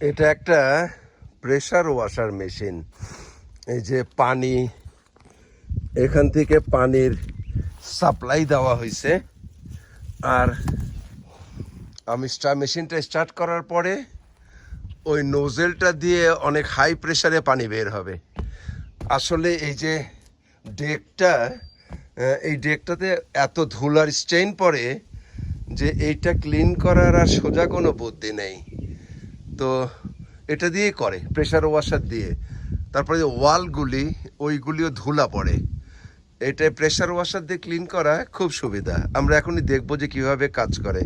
এটা একটা pressure washer machine এই যে পানি, এখান থেকে পানির সাপ্লাই দেওয়া হয়েছে। আর আমি স্টার মেশিনটা স্টার্ট করার পরে ওই নোজেলটা দিয়ে অনেক হাই প্রেশারে পানি বের হবে। আসলে এই যে ডেকটা এই ডেকটাতে এত ধুলার স্টেইন পড়ে যে এইটা ক্লিন করার আর সোজা কোনো বুদ্ধি নেই। তো এটা দিয়ে করে প্রেশার ওয়াশার দিয়ে। তারপরে যে ওয়ালগুলি ওইগুলিও ধুলা পড়ে। এটা প্রেশার ওয়াশার দিয়ে ক্লিন করা খুব সুবিধা। আমরা এখনই দেখব যে কীভাবে কাজ করে।